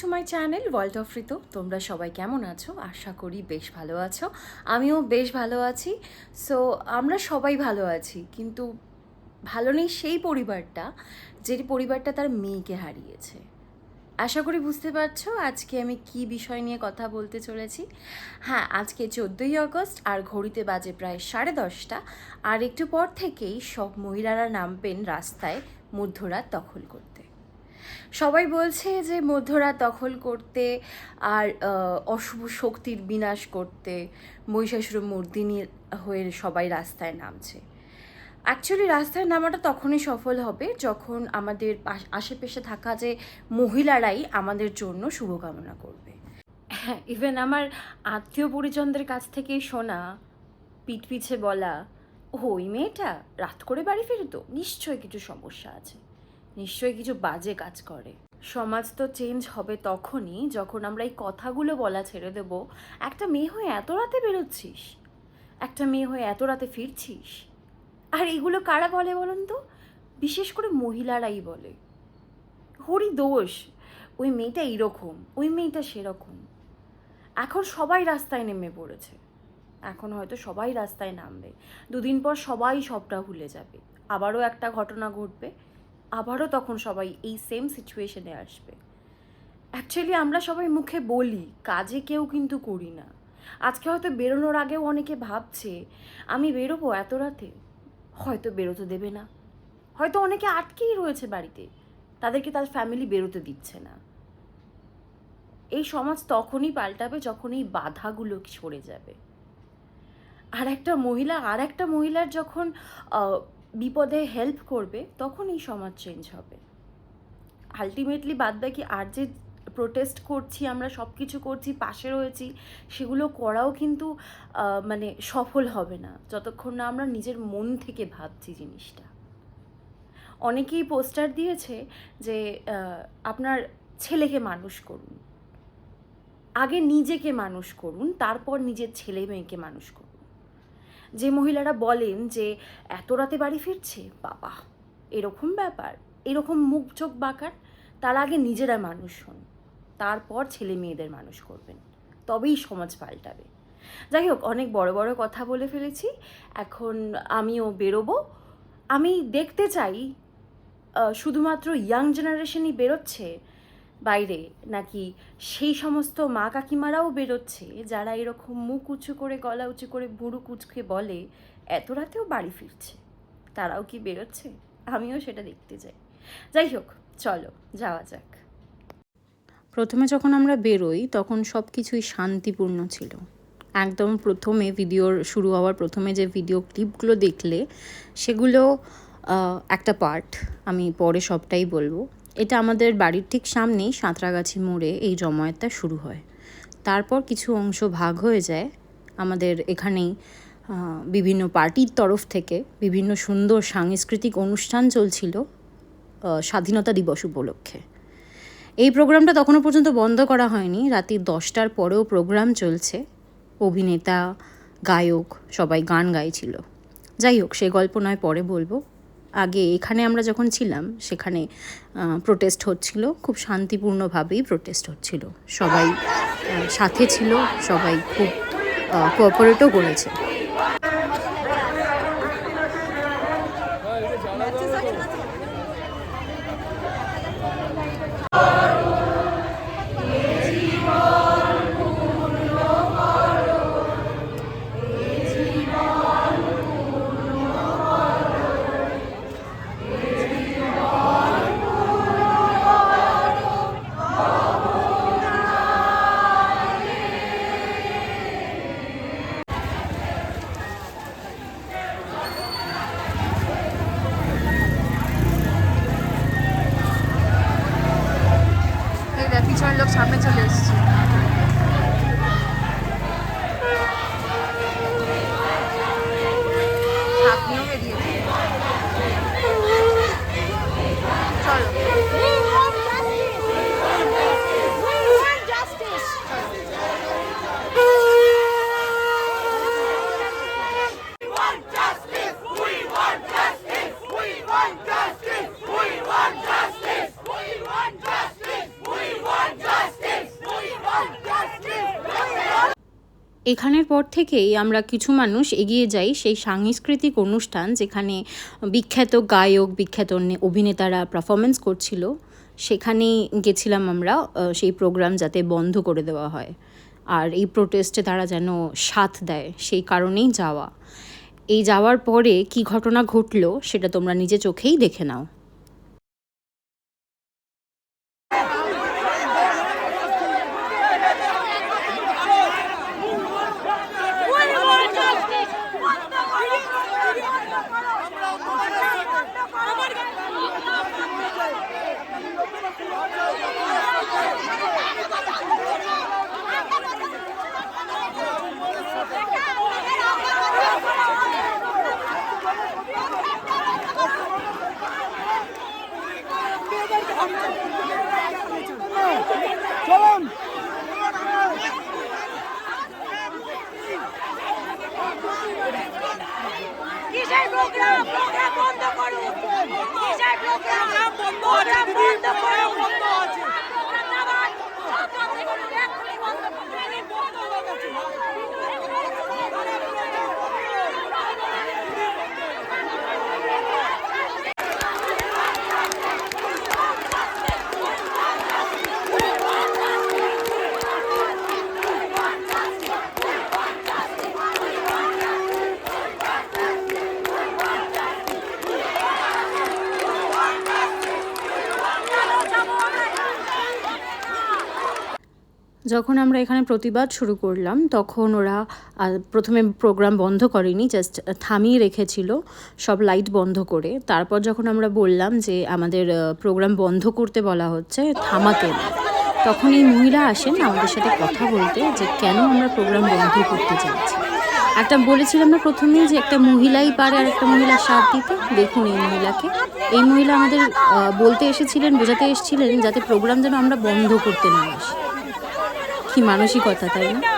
To my channel world of Ritu তোমরা সবাই কেমন আছো? আশা করি বেশ ভালো আছো। আমিও বেশ ভালো আছি। সো আমরা সবাই ভালো আছি। কিন্তু ভালো নেই সেই পরিবারটা, যে পরিবারটা তার মেয়েকে হারিয়েছে। আশা করি বুঝতে পারছ, আজকে আমি কি বিষয় নিয়ে কথা বলতে চলেছি। হ্যাঁ আজকে চোদ্দোই আগস্ট, আর ঘড়িতে বাজে প্রায় সাড়ে দশটা। আর একটু পর থেকেই সব মহিলারা নামবেন রাস্তায় মধ্যরাত দখল করতে। সবাই বলছে যে মধ্যরাত দখল করতে আর অশুভ শক্তির বিনাশ করতে মহিষাসুর মর্দিনী হয়ে সবাই রাস্তায় নামছে। অ্যাকচুয়ালি রাস্তায় নামাটা তখনই সফল হবে যখন আমাদের আশেপাশে থাকা যে মহিলারাই আমাদের জন্য শুভকামনা করবে। হ্যাঁ ইভেন আমার আত্মীয় পরিজনদের কাছ থেকে শোনা, পিঠ পিছে বলা, ওই মেয়েটা রাত করে বাড়ি ফিরে তো নিশ্চয়ই কিছু সমস্যা আছে। নিশ্চয়ই কিছু বাজে কাজ করে। সমাজ তো চেঞ্জ হবে তখনই যখন আমরা এই কথাগুলো বলা ছেড়ে দেব। একটা মেয়ে হয়ে এত রাতে বেরোচ্ছিস? একটা মেয়ে হয়ে এত রাতে ফিরছিস? আর এগুলো কারা বলে বলুন তো? বিশেষ করে মহিলারাই বলে। হরি দোষ। ওই মেয়েটা এইরকম, ওই মেয়েটা সেরকম। এখন সবাই রাস্তায় নেমে পড়েছে। এখন হয়তো সবাই রাস্তায় নামবে। দুদিন পর সবাই সবটা ভুলে যাবে। আবারও একটা ঘটনা ঘটবে। আবারও তখন সবাই এই সেম সিচুয়েশনে আসবে। অ্যাকচুয়ালি আমরা সবাই মুখে বলি, কাজে কেউ কিন্তু করি না। আজকে হয়তো বেরোনোর আগেও অনেকে ভাবছে, আমি বেরোবো এত রাতে? হয়তো বেরোতে দেবে না। হয়তো অনেকে আটকেই রয়েছে বাড়িতে। তাদেরকে তার ফ্যামিলি বেরোতে দিচ্ছে না। এই সমাজ তখনই পাল্টাবে যখন এই বাধাগুলো সরে যাবে। আর একটা মহিলা, আর একটা মহিলার যখন বিপদে হেল্প করবে, তখন এই সমাজ চেঞ্জ হবে। আলটিমেটলি বাদ বাকি আর যে প্রোটেস্ট করছি, আমরা সব কিছু করছি, পাশে রয়েছি, সেগুলো করাও কিন্তু মানে সফল হবে না। যতক্ষণ না আমরা নিজের মন থেকে ভাবছি জিনিসটা। অনেকেই পোস্টার দিয়েছে যে আপনার ছেলেকে মানুষ করুন। আগে নিজেকে মানুষ করুন, তারপর নিজের ছেলে মেয়েকে মানুষ করুন। যে মহিলারা বলেন যে, এত রাতে বাড়ি ফিরছে? বাবা, এরকম ব্যাপার, এরকম মুখ চোখ বাঁকার, তার আগে নিজেরা মানুষ হন, তারপর ছেলে মেয়েদের মানুষ করবেন, তবেই সমাজ পাল্টাবে। যাই হোক, অনেক বড় বড় কথা বলে ফেলেছি, এখন আমিও বেরোবো। আমি দেখতে চাই শুধুমাত্র ইয়াং জেনারেশনই বেরোচ্ছে বাইরে, নাকি সেই সমস্ত মা কাকিমারাও বেরোচ্ছে যারা এরকম মুখ উঁচু করে, গলা উঁচু করে বুড়ো কুচকে বলে, এত রাতেও বাড়ি ফিরছে, তারাও কি বেরোচ্ছে? আমিও সেটা দেখতে চাই যাই হোক, চলো, যাওয়া যাক। প্রথমে যখন আমরা বেরোই, তখন সব কিছুই শান্তিপূর্ণ ছিল। একদম প্রথমে ভিডিওর শুরু হওয়ার প্রথমে যে ভিডিও ক্লিপগুলো দেখলে, সেগুলো একটা পার্ট আমি পরে সবটাই বলব। এটা আমাদের বাড়ির ঠিক সামনেই সাঁতরাগাছি মোড়ে এই জমায়েতটা শুরু হয়। তারপর কিছু অংশ ভাগ হয়ে যায় আমাদের এখানেই বিভিন্ন পার্টির তরফ থেকে বিভিন্ন সুন্দর সাংস্কৃতিক অনুষ্ঠান চলছিল স্বাধীনতা দিবস উপলক্ষে। এই প্রোগ্রামটা তখনও পর্যন্ত বন্ধ করা হয়নি রাত্রি দশটার পরেও প্রোগ্রাম চলছে। অভিনেতা, গায়ক সবাই গান গাইছিল। যাই হোক, সে গল্প নয়, পরে বলব। আগে এখানে আমরা যখন ছিলাম, সেখানে প্রোটেস্ট হচ্ছিল, খুব শান্তিপূর্ণভাবেই প্রোটেস্ট হচ্ছিল। সবাই সাথে ছিল, সবাই খুব কোঅপারেটও করেছে। এখানের পর থেকেই আমরা কিছু মানুষ এগিয়ে যাই সেই সাংস্কৃতিক অনুষ্ঠান যেখানে বিখ্যাত গায়ক, বিখ্যাত অভিনেতারা পারফরমেন্স করছিল। সেখানেই গেছিলাম আমরা সেই প্রোগ্রাম যাতে বন্ধ করে দেওয়া হয়। আর এই প্রোটেস্টে তারা যেন সাথ দেয়, সেই কারণেই যাওয়া। এই যাওয়ার পরে কি ঘটনা ঘটলো সেটা তোমরা নিজে চোখেই দেখে নাও। যখন আমরা এখানে প্রতিবাদ শুরু করলাম, তখন ওরা প্রথমে প্রোগ্রাম বন্ধ করেনি জাস্ট থামিয়ে রেখেছিল সব লাইট বন্ধ করে। তারপর যখন আমরা বললাম যে আমাদের প্রোগ্রাম বন্ধ করতে বলা হচ্ছে, থামাতে তখন এই মহিলা আসেন আমাদের সাথে কথা বলতে যে কেন আমরা প্রোগ্রাম বন্ধ করতে চাইছি। একটা বলেছিলাম না প্রথমেই যে একটা মহিলাই পারে আর একটা মহিলা সাথ দিতে? দেখুন এই মহিলাকে। এই মহিলা আমাদের বলতে এসেছিলেন, বোঝাতে এসেছিলেন যাতে প্রোগ্রাম যেন আমরা বন্ধ করতে না আসি। কি মানসিকতা তাই না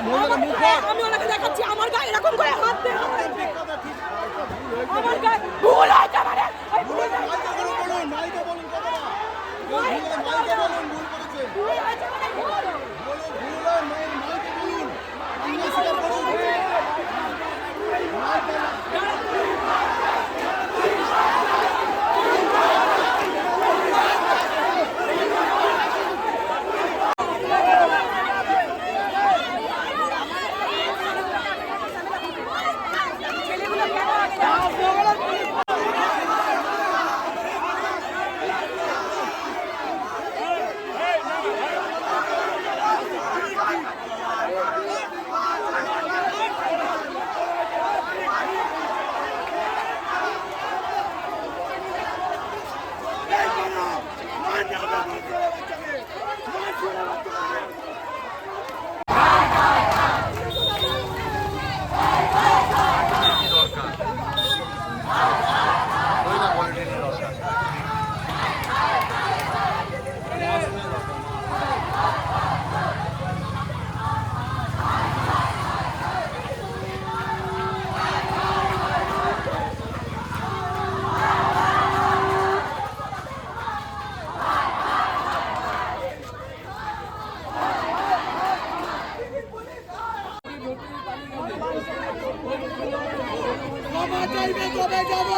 আমি ওনাকে দেখাচ্ছি আমার গায়ে এরকম করে হাত দেয় আমার গায়ে ভুল হয়েছে আমার ওই ভুল হয়েছে। ভুল হয়েছে মানে ভুল। ছেলেগুলো কেন আগে যাচ্ছে? ক্ষমা চাইবে তবে যাব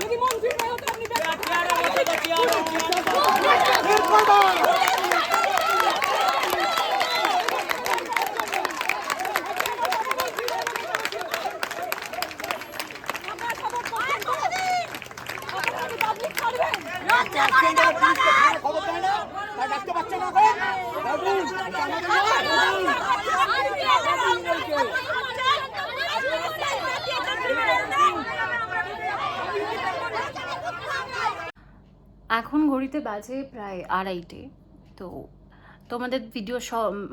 যদি মন্ত্রী না হতো আপনি খবর দেয় না তার ডাকতে পারছে না এখন ঘড়িতে বাজে প্রায় আড়াইটে। তো তোমাদের ভিডিও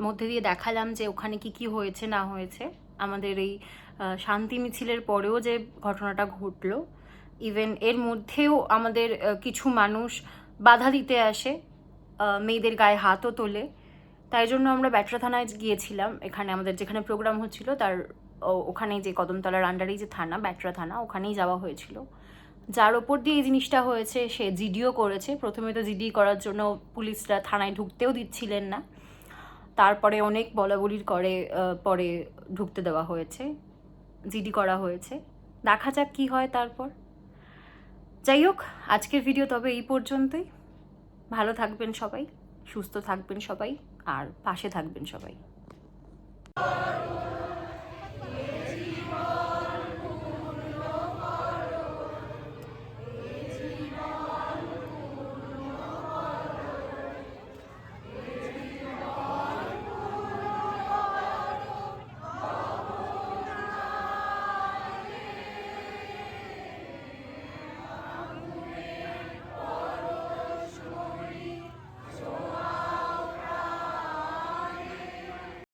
মধ্যে দিয়ে দেখালাম যে ওখানে কি কি হয়েছে, না হয়েছে। আমাদের এই শান্তি মিছিলের পরেও যে ঘটনাটা ঘটলো ইভেন এর মধ্যেও আমাদের কিছু মানুষ বাধা দিতে আসে মেয়েদের গায়ে হাতও তোলে। তাই জন্য আমরা ব্যাটরা থানায় গিয়েছিলাম। এখানে আমাদের যেখানে প্রোগ্রাম হচ্ছিল, তার ওখানেই যে কদমতলার আন্ডারেই যে থানা, ব্যাটরা থানা, ওখানেই যাওয়া হয়েছিল। যার ওপর দিয়ে এই জিনিসটা হয়েছে, সে জিডিও করেছে। প্রথমে তো জিডি করার জন্য পুলিশরা থানায় ঢুকতেও দিচ্ছিলেন না। তারপরে অনেক বলাবলির করে পরে ঢুকতে দেওয়া হয়েছে, জিডি করা হয়েছে। দেখা যাক কি হয় তারপর। যাই হোক, আজকের ভিডিও তবে এই পর্যন্তই। ভালো থাকবেন সবাই, সুস্থ থাকবেন সবাই, আর পাশে থাকবেন সবাই।